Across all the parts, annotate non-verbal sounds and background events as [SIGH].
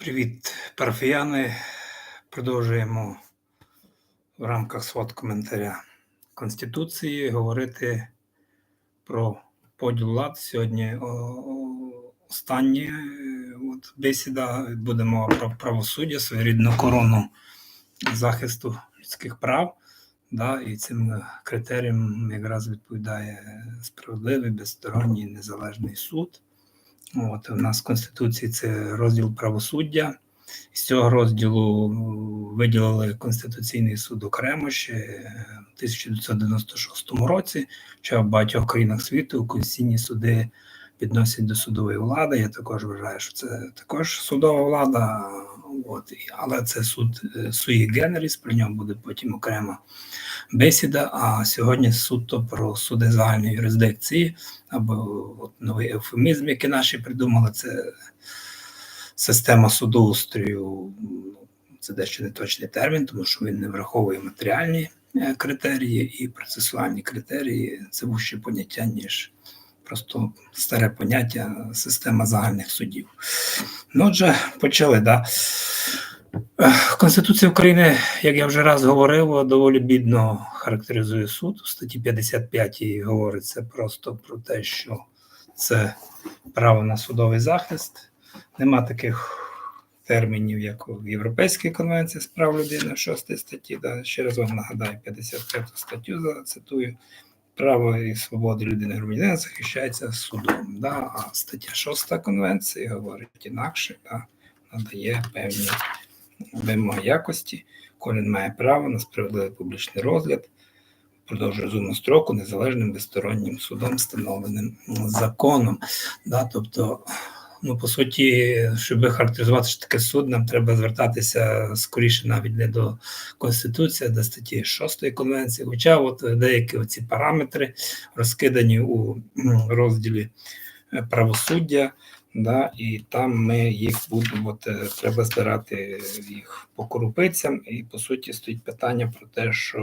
Привіт, парафіяни. Продовжуємо в рамках свод коментаря Конституції говорити про поділ влад. Сьогодні о, о, останнє е, бесіда буде мова про правосуддя, своєрідну корону захисту людських прав. Да, і цим критеріям якраз відповідає справедливий, безсторонній незалежний суд. От, У нас в Конституції це розділ правосуддя. З цього розділу виділили Конституційний суд окремо ще в 1996 році. Хоча в багатьох країнах світу конституційні суди відносять до судової влади. Я також вважаю, що це також судова влада, От, але це суд суї генеріс, про нього буде потім окрема бесіда. А сьогодні суто про суди загальної юрисдикції, або от, новий ефемізм, який наші придумали, це система судоустрою. Це дещо не точний термін, тому що він не враховує матеріальні е, критерії і процесуальні критерії. Це вужче поняття, ніж просто старе поняття система загальних судів. Ну, отже, почали. Да. Конституція України, як я вже раз говорив, доволі бідно характеризує суд. У статті 55 говориться просто про те, що це право на судовий захист. Нема таких термінів, як в Європейській конвенції з прав людини в 6 статті. Да. Ще раз вам нагадаю, 55 статтю зацитую. Право і свободи людини громадянина захищається судом. Да? А стаття 6 конвенції говорить інакше, да? надає певні вимоги якості. Кожен має право на справедливий публічний розгляд, впродовж розумного строку, незалежним безстороннім судом, встановленим законом. Да? Тобто, ну, по суті, щоб характеризувати що таке суд, нам треба звертатися скоріше навіть не до Конституції, а до статті 6 конвенції. Хоча от деякі оці параметри розкидані у розділі правосуддя. Да, І там ми їх будемо от, е, треба збирати їх по корупицям. І по суті стоїть питання про те, що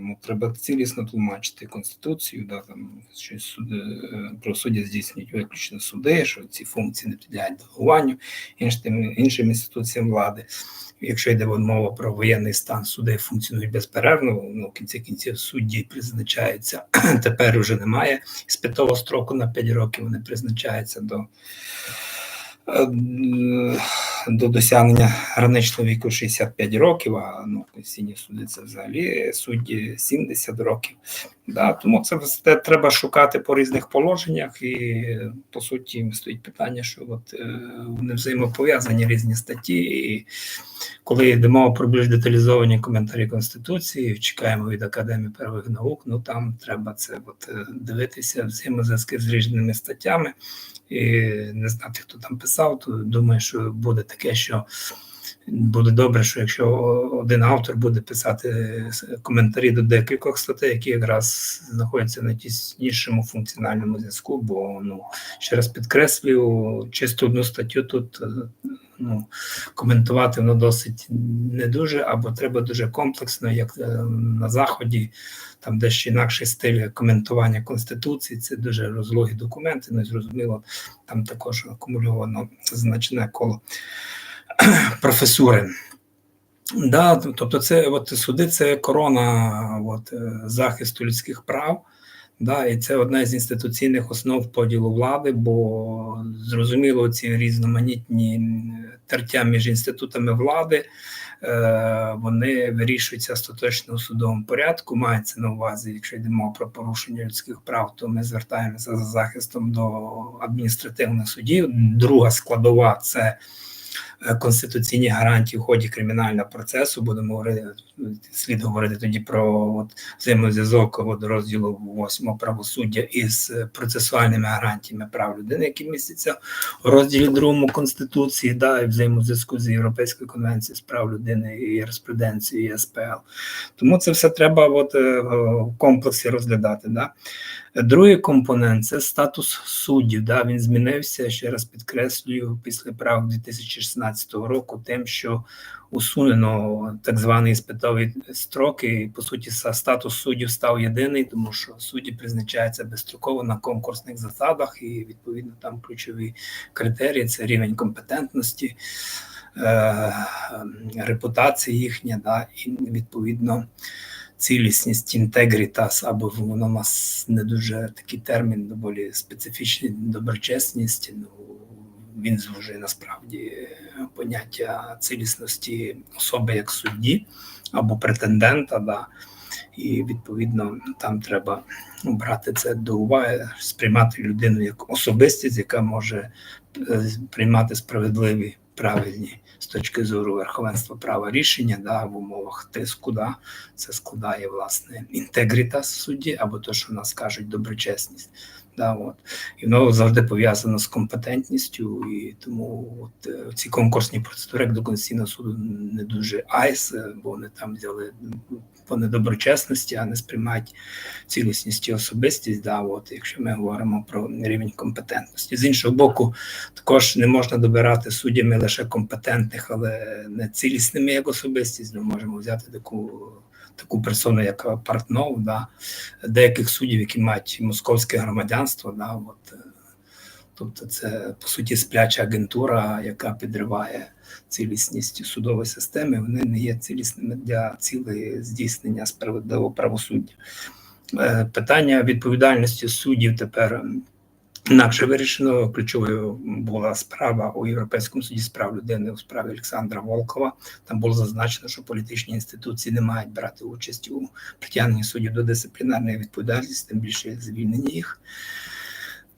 ну, треба цілісно тлумачити конституцію, да, там щось суди е, правосуддя здійснюють виключно суди, що ці функції не підлягають делегуванню іншим іншим інституціям влади. Якщо йде мова про воєнний стан, суди функціонують безперервно. Ну в кінці кінців судді призначаються [CLEARS THROAT] тепер вже немає спитового строку на 5 років. Вони призначаються до до досягнення граничного віку 65 років, а ну, конституційні суди це взагалі судді 70 років. Да, Тому це все треба шукати по різних положеннях, і по суті стоїть питання, що от е, вони взаємопов'язані різні статті. І коли йдемо про більш деталізовані коментарі Конституції, чекаємо від Академії первих наук, ну там треба це от е, дивитися взаємозв'язки з різними статтями. І не знати, хто там писав, то думаю, що буде таке, що буде добре, що якщо один автор буде писати коментарі до декількох статей, які якраз знаходяться на тіснішому функціональному зв'язку, бо ну ще раз підкреслюю, чисто одну статтю тут ну, коментувати воно досить не дуже, або треба дуже комплексно, як е, на заході, там дещо інакший стиль коментування конституції. Це дуже розлогі документи. Не зрозуміло, там також акумульовано значне коло [CLEARS THROAT] професури. Да, Тобто, це от суди це корона от, е, захисту людських прав. Да, І це одна з інституційних основ поділу влади, бо зрозуміло, ці різноманітні тертя між інститутами влади е, вони вирішуються остаточно у судовому порядку. Мається на увазі, якщо йдемо про порушення людських прав, то ми звертаємося за захистом до адміністративних судів. Друга складова це Е, конституційні гарантії в ході кримінального процесу. Будемо говорити слід говорити тоді про от, взаємозв'язок от, розділу 8 правосуддя із процесуальними гарантіями прав людини, які містяться у розділі 2 конституції, да, і взаємозв'язку з Європейською конвенцією з прав людини і юриспруденцією СПЛ. Тому це все треба от, е, в комплексі розглядати. Да. Другий компонент це статус суддів. Да, Він змінився ще раз підкреслюю після прав 2016 року, тим, що усунено так званий спитовий строки, і по суті статус суддів став єдиний, тому що судді призначаються безстроково на конкурсних засадах, і відповідно там ключові критерії це рівень компетентності. е, репутація їхня, да, і відповідно цілісність, інтегрітас, або воно у нас не дуже такий термін, доволі специфічний, доброчесність. Ну, він звужує насправді поняття цілісності особи як судді або претендента. Да. І відповідно там треба брати це до уваги, сприймати людину як особистість, яка може е, приймати справедливі, правильні з точки зору верховенства права рішення да, в умовах тиску. Да, це складає власне інтегрітас судді, або то, що в нас кажуть, доброчесність. Да, от. І воно завжди пов'язано з компетентністю, і тому от, е, ці конкурсні процедури як до Конституційного суду не дуже айс, е, бо вони там взяли по недоброчесності, а не сприймають цілісність і особистість. Да, от, якщо ми говоримо про рівень компетентності. З іншого боку, також не можна добирати суддями лише компетентних, але не цілісними як особистість. Ми можемо взяти таку. Таку персону, як Портнов, да, деяких суддів, які мають московське громадянство, да, от, е, тобто це по суті спляча агентура, яка підриває цілісність судової системи, вони не є цілісними для цілей здійснення справедливого правосуддя. Е, Питання відповідальності суддів тепер інакше вирішено. Ключовою була справа у Європейському суді з прав людини у справі Олександра Волкова. Там було зазначено, що політичні інституції не мають брати участь у притягненні суддів до дисциплінарної відповідальності, тим більше звільненні їх.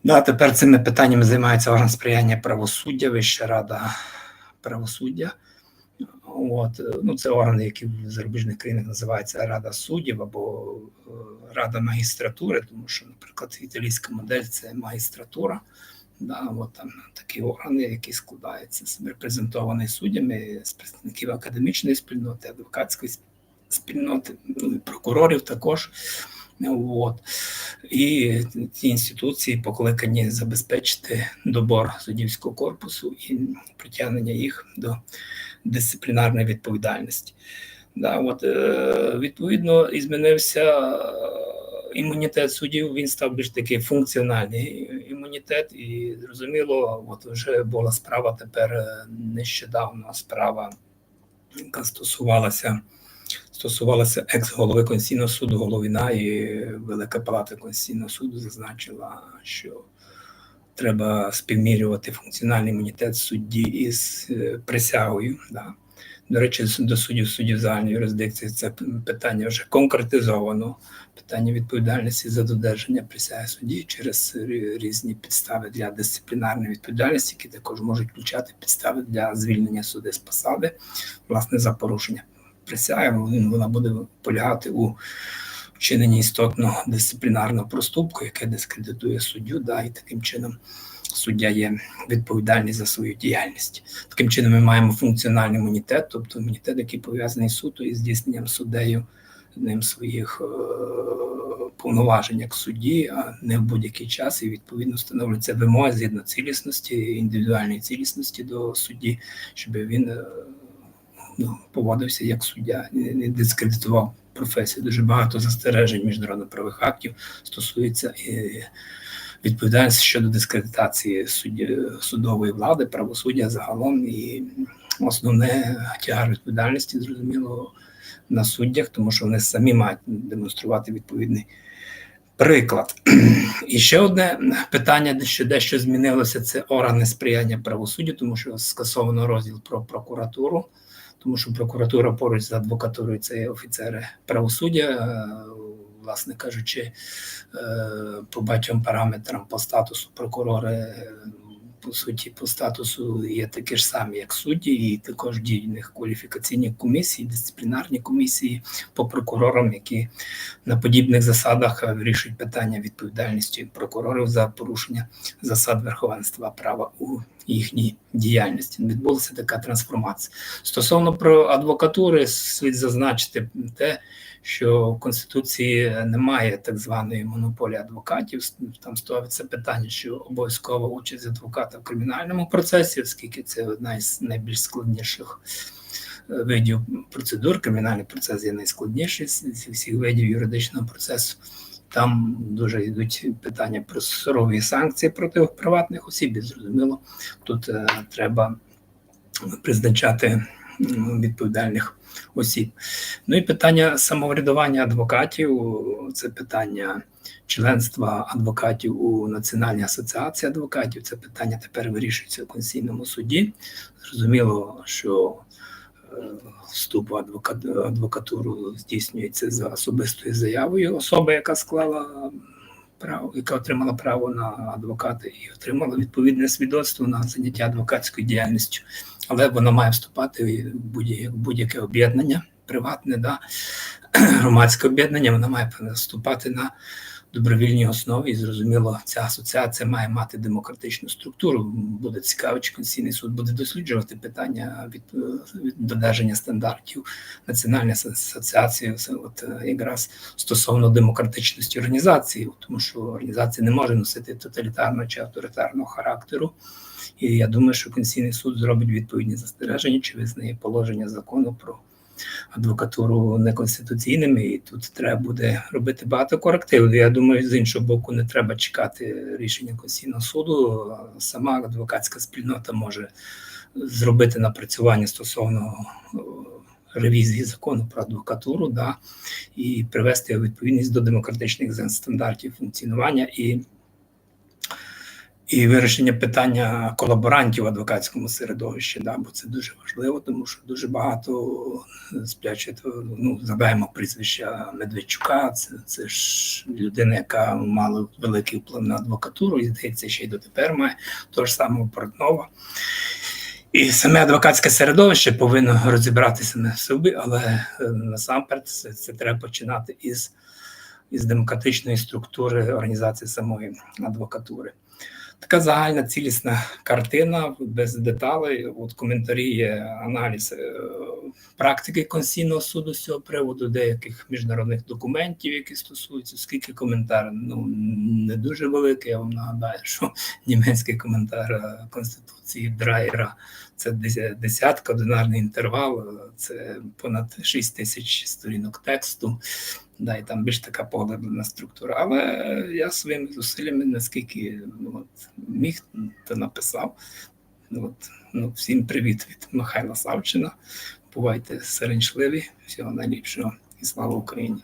Ну, тепер цими питаннями займається орган сприяння правосуддя, Вища рада правосуддя. От, ну, Це органи, які в зарубіжних країнах називаються Рада суддів або е, Рада магістратури, тому що, наприклад, італійська модель це магістратура. Да, от там такі органи, які складаються репрезентовані суддями, з представників академічної спільноти, адвокатської спільноти, ну, і прокурорів також. От. І ці інституції покликані забезпечити добор суддівського корпусу і притягнення їх до дисциплінарної відповідальності. Да, от, е, Відповідно, і змінився імунітет суддів, він став більш такий функціональний імунітет, і зрозуміло, от вже була справа тепер е, нещодавно справа, яка стосувалася стосувалася екс-голови Конституційного суду Головіна і Велика Палата Конституційного суду зазначила, що треба співмірювати функціональний імунітет судді із е, присягою. Да. До речі, до суддів суддів загальної юрисдикції це питання вже конкретизовано. Питання відповідальності за додержання присяги судді через різні підстави для дисциплінарної відповідальності, які також можуть включати підстави для звільнення суди з посади, власне, за порушення присяги. Вона буде полягати у вчиненні істотного дисциплінарного проступку, яке дискредитує суддю, да, і таким чином суддя є відповідальний за свою діяльність. Таким чином, ми маємо функціональний імунітет, тобто імунітет, який пов'язаний суто із здійсненням суддею ним своїх е повноважень як судді, а не в будь-який час, і відповідно встановлюються вимоги згідно цілісності, індивідуальної цілісності до судді, щоб він е ну, поводився як суддя, не дискредитував професію. Дуже багато застережень міжнародно-правих актів стосується відповідальності щодо дискредитації судді, судової влади, правосуддя загалом і основне тягар відповідальності зрозуміло на суддях, тому що вони самі мають демонструвати відповідний. Приклад. І ще одне питання, що дещо змінилося, це органи сприяння правосуддю, тому що скасовано розділ про прокуратуру, тому що прокуратура поруч з адвокатурою це офіцери правосуддя, власне кажучи, е, по багатьом параметрам по статусу прокурори, по суті, по статусу є такі ж самі, як судді, і також діють в них кваліфікаційні комісії, дисциплінарні комісії по прокурорам, які на подібних засадах вирішують питання відповідальності прокурорів за порушення засад верховенства права у їхній діяльності. Відбулася така трансформація. Стосовно про адвокатури, слід зазначити те, що в Конституції немає так званої монополії адвокатів. Там ставиться питання, що обов'язкова участь адвоката в кримінальному процесі, оскільки це одна із найбільш складніших е, видів процедур. Кримінальний процес є найскладніший з всіх видів юридичного процесу. Там дуже йдуть питання про сурові санкції проти приватних осіб. І зрозуміло, тут е, треба призначати відповідальних осіб. Ну і питання самоврядування адвокатів це питання членства адвокатів у Національній асоціації адвокатів. Це питання тепер вирішується в Конституційному суді. Зрозуміло, що е, вступ в адвока- адвокатуру здійснюється за особистою заявою особи, яка склала право, яка отримала право на адвоката і отримала відповідне свідоцтво на заняття адвокатською діяльністю, але вона має вступати в будь-яке, будь-яке об'єднання, приватне, да, [CLEARS THROAT] громадське об'єднання, вона має вступати на добровільній основі. І зрозуміло, ця асоціація має мати демократичну структуру. Буде цікаво, чи Конституційний суд буде досліджувати питання від, від додержання стандартів Національної асоціації, от е, якраз стосовно демократичності організації, тому що організація не може носити тоталітарного чи авторитарного характеру. І я думаю, що Конституційний суд зробить відповідні застереження, чи визнає положення закону про адвокатуру неконституційними, і тут треба буде робити багато корективів. Я думаю, з іншого боку, не треба чекати рішення Конституційного суду. Сама адвокатська спільнота може зробити напрацювання стосовно ревізії закону про адвокатуру, да, і привести відповідність до демократичних стандартів функціонування і і вирішення питання колаборантів в адвокатському середовищі, да, бо це дуже важливо, тому що дуже багато сплячуть, ну, згадаємо прізвища Медведчука, це, це ж людина, яка мала великий вплив на адвокатуру, і здається, ще й дотепер має того ж самого Портнова. І саме адвокатське середовище повинно розібратися на собі, але е, насамперед це, це треба починати із, із демократичної структури організації самої адвокатури. Така загальна цілісна картина без деталей. От коментарі є аналіз е, практики Конституційного суду з цього приводу, деяких міжнародних документів, які стосуються, скільки коментар ну не дуже великий. Я вам нагадаю, що [LAUGHS] німецький коментар е, Конституції Драйера це десятка, одинарний інтервал, е, це понад 6 тисяч сторінок тексту. Да, і там більш така поглиблена структура. Але я своїми зусиллями, наскільки ну, от, міг, то написав. Ну, от, ну, Всім привіт від Михайла Савчина. Бувайте серенчливі, всього найліпшого і слава Україні!